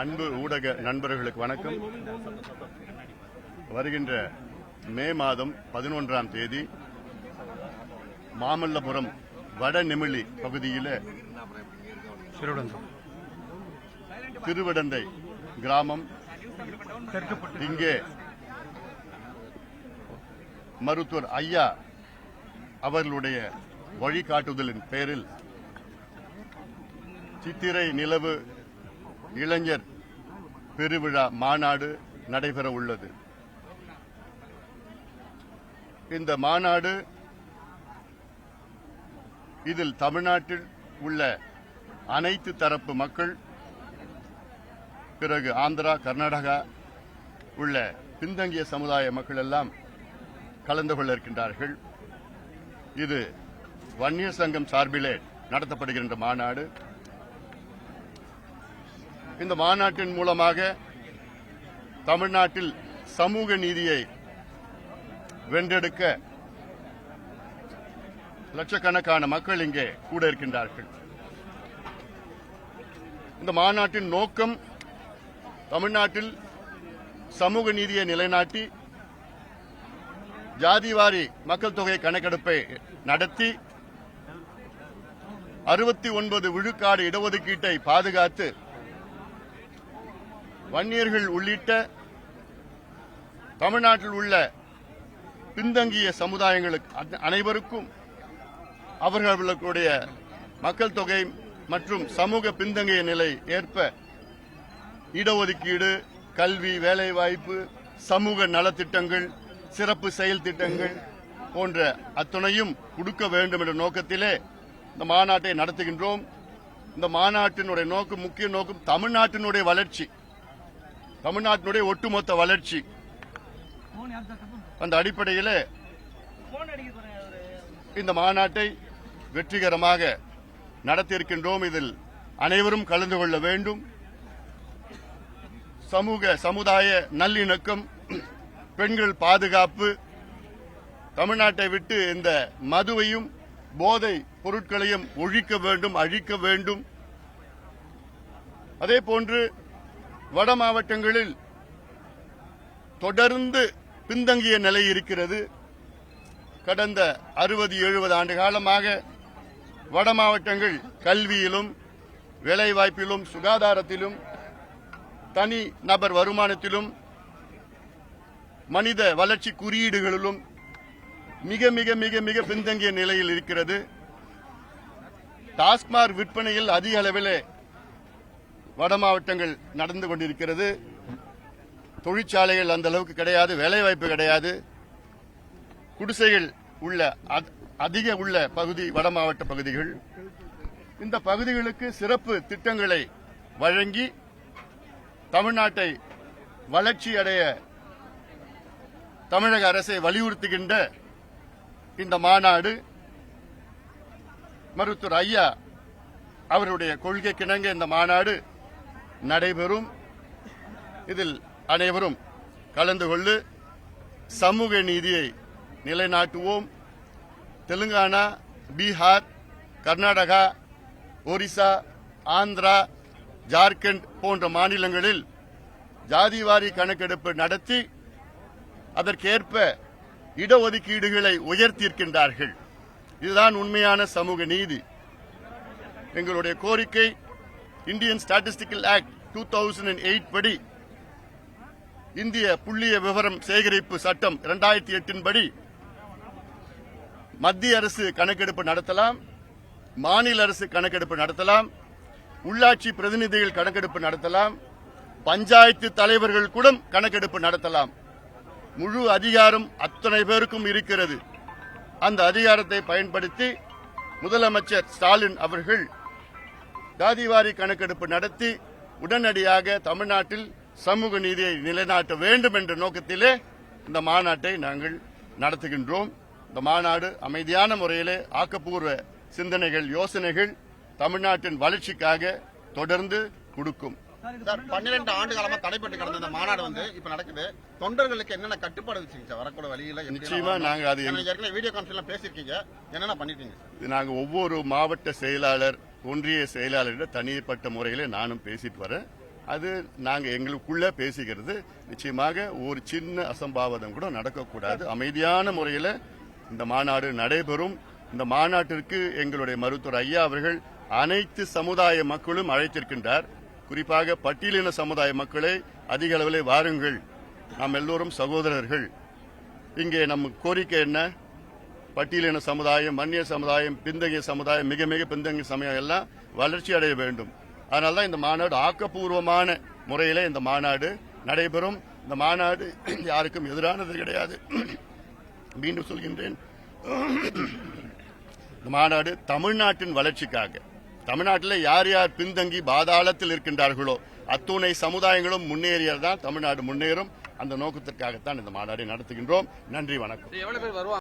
அன்பு ஊடக நண்பர்களுக்கு வணக்கம். வருகின்ற மே மாதம் பதினொன்றாம் தேதி மாமல்லபுரம் வடநெமிழி பகுதியில் திருவிடந்தை கிராமம். இங்கே மருத்துவர் ஐயா அவர்களுடைய வழிகாட்டுதலின் பேரில் சித்திரை நிலவு இளைஞர் பெருவிழா மாநாடு நடைபெற உள்ளது. இந்த மாநாடு இதில் தமிழ்நாட்டில் உள்ள அனைத்து தரப்பு மக்கள் பிறகு ஆந்திரா கர்நாடகா உள்ள பின்தங்கிய சமுதாய மக்கள் எல்லாம் கலந்து கொள்ள இருக்கின்றார்கள். இது வன்னியர் சங்கம் சார்பிலே நடத்தப்படுகின்ற மாநாடு. இந்த மாநாட்டின் மூலமாக தமிழ்நாட்டில் சமூக நீதியை வென்றெடுக்க லட்சக்கணக்கான மக்கள் இங்கே கூட இருக்கின்றார்கள். இந்த மாநாட்டின் நோக்கம் தமிழ்நாட்டில் சமூக நீதியை நிலைநாட்டி ஜாதிவாரி மக்கள் தொகை கணக்கெடுப்பை நடத்தி அறுபத்தி ஒன்பது விழுக்காடு இடஒதுக்கீட்டை பாதுகாத்து வன்னியர்கள் உள்ளிட்ட தமிழ்நாட்டில் உள்ள பின்தங்கிய சமுதாயங்களுக்கு அனைவருக்கும் அவர்களுடைய மக்கள் தொகை மற்றும் சமூக பின்தங்கிய நிலை ஏற்ப இடஒதுக்கீடு கல்வி வேலைவாய்ப்பு சமூக நலத்திட்டங்கள் சிறப்பு செயல் திட்டங்கள் போன்ற அத்துணையும் கொடுக்க வேண்டும் என்ற நோக்கத்திலே இந்த மாநாட்டை நடத்துகின்றோம். இந்த மாநாட்டினுடைய நோக்கம் முக்கிய நோக்கம் தமிழ்நாட்டினுடைய வளர்ச்சி. தமிழ்நாட்டினுடைய ஒட்டுமொத்த வளர்ச்சி. அந்த அடிப்படையில் இந்த மாநாட்டை வெற்றிகரமாக நடத்தியிருக்கின்றோம். இதில் அனைவரும் கலந்து கொள்ள வேண்டும். சமூக சமுதாய நல்லிணக்கம் பெண்கள் பாதுகாப்பு தமிழ்நாட்டை விட்டு இந்த மதுவையும் போதை பொருட்களையும் ஒழிக்க வேண்டும் அழிக்க வேண்டும். அதே போன்று வட மாவட்டங்களில் தொடர்ந்து பின்தங்கிய நிலை இருக்கிறது. கடந்த அறுபது எழுபது ஆண்டு காலமாக வட மாவட்டங்கள் கல்வியிலும் வேலைவாய்ப்பிலும் சுகாதாரத்திலும் தனி நபர் வருமானத்திலும் மனித வளர்ச்சி குறியீடுகளிலும் மிக மிக மிக மிக பின்தங்கிய நிலையில் இருக்கிறது. டாஸ்மாக் விற்பனையில் அதிக அளவிலே வட மாவட்டங்கள் நடந்து கொண்டிருக்கிறது. தொழிற்சாலைகள் அந்த அளவுக்கு கிடையாது வேலைவாய்ப்பு கிடையாது. குடிசைகள் உள்ள அதிக உள்ள பகுதி வட மாவட்ட பகுதிகள். இந்த பகுதிகளுக்கு சிறப்பு திட்டங்களை வழங்கி தமிழ்நாட்டை வளர்ச்சி அடைய தமிழக அரசை வலியுறுத்துகின்ற இந்த மாநாடு மருத்துவர் ஐயா அவருடைய கொள்கைக்கிணங்க இந்த மாநாடு நடைபெறும். இதில் அனைவரும் கலந்து கொண்டு சமூக நீதியை நிலைநாட்டுவோம். தெலுங்கானா பீகார் கர்நாடகா ஒரிசா ஆந்திரா ஜார்க்கண்ட் போன்ற மாநிலங்களில் ஜாதிவாரி கணக்கெடுப்பு நடத்தி அதற்கேற்ப இடஒதுக்கீடுகளை உயர்த்தியிருக்கின்றார்கள். இதுதான் உண்மையான சமூக நீதி. எங்களுடைய கோரிக்கை Indian statistical act two thousand eight படி இந்திய புள்ளிய விவரம் சேகரிப்பு சட்டம் இரண்டாயிரத்தி எட்டின் படி மத்திய அரசு கணக்கெடுப்பு நடத்தலாம் மாநில அரசு கணக்கெடுப்பு நடத்தலாம் உள்ளாட்சி பிரதிநிதிகள் கணக்கெடுப்பு நடத்தலாம் பஞ்சாயத்து தலைவர்கள் கூட கணக்கெடுப்பு நடத்தலாம். முழு அதிகாரம் அத்தனை பேருக்கும் இருக்கிறது. அந்த அதிகாரத்தை பயன்படுத்தி முதலமைச்சர் ஸ்டாலின் அவர்கள் ஜாதிவாரி கணக்கெடுப்பு நடத்தி உடனடியாக தமிழ்நாட்டில் சமூக நீதியை நிலைநாட்ட வேண்டும் என்ற நோக்கத்திலே இந்த மாநாட்டை நாங்கள் நடத்துகின்றோம். இந்த மாநாடு அமைதியான முறையிலே ஆக்கப்பூர்வ சிந்தனைகள் யோசனைகள் தமிழ்நாட்டின் வளர்ச்சிக்காக தொடர்ந்து கொடுக்கும். சார் பன்னிரெண்டு ஆண்டு காலமா தடைப்பட்டு கிடந்த இந்த மாநாடு வந்து இப்ப நடக்குது. தொண்டர்களுக்கு என்னென்ன கட்டுப்பாடு வச்சுங்க சார்? வரக்கூட வழியில நிச்சயமா? நாங்க அது ஏற்கனவே வீடியோ கான்ஃபரன்ஸ்ல பேசிருக்கீங்க என்னென்ன பண்ணிருக்கீங்க இது நாங்க ஒவ்வொரு மாவட்ட செயலாளர் ஒன்றிய செயலாளரிடம் தனிப்பட்ட முறையிலே நானும் பேசிட்டு வரேன். அது நாங்க எங்களுக்குள்ள பேசிக்கிறது. நிச்சயமாக ஒரு சின்ன அசம்பாவிதம் கூட நடக்கக்கூடாது. அமைதியான முறையில் இந்த மாநாடு நடைபெறும். இந்த மாநாட்டிற்கு எங்களுடைய மருத்துவர் ஐயா அவர்கள் அனைத்து சமுதாய மக்களும் அழைத்திருக்கின்றார். குறிப்பாக பட்டியலின சமுதாய மக்களை அதிக அளவில் வாருங்கள். நாம் எல்லோரும் சகோதரர்கள். இங்கே நம் கோரிக்கை என்ன? பட்டியலின சமுதாயம் மன்னிய சமுதாயம் பின்தங்கிய சமுதாயம் மிக மிக பிந்தகிய சமயம் எல்லாம் வளர்ச்சி அடைய வேண்டும். அதனால தான் இந்த மாநாடு ஆக்கப்பூர்வமான முறையில் இந்த மாநாடு நடைபெறும். இந்த மாநாடு யாருக்கும் எதிரானது கிடையாது. மீண்டும் சொல்கின்றேன். இந்த மாநாடு தமிழ்நாட்டின் வளர்ச்சிக்காக. தமிழ்நாட்டில் யார் யார் பின்தங்கி பாதாளத்தில் இருக்கின்றார்களோ அத்துணை சமுதாயங்களும் முன்னேறியதான் தமிழ்நாடு முன்னேறும். அந்த நோக்கத்திற்காகத்தான் இந்த மாநாடை நடத்துகின்றோம். நன்றி வணக்கம். எவ்வளவு பேர் வருவாங்க?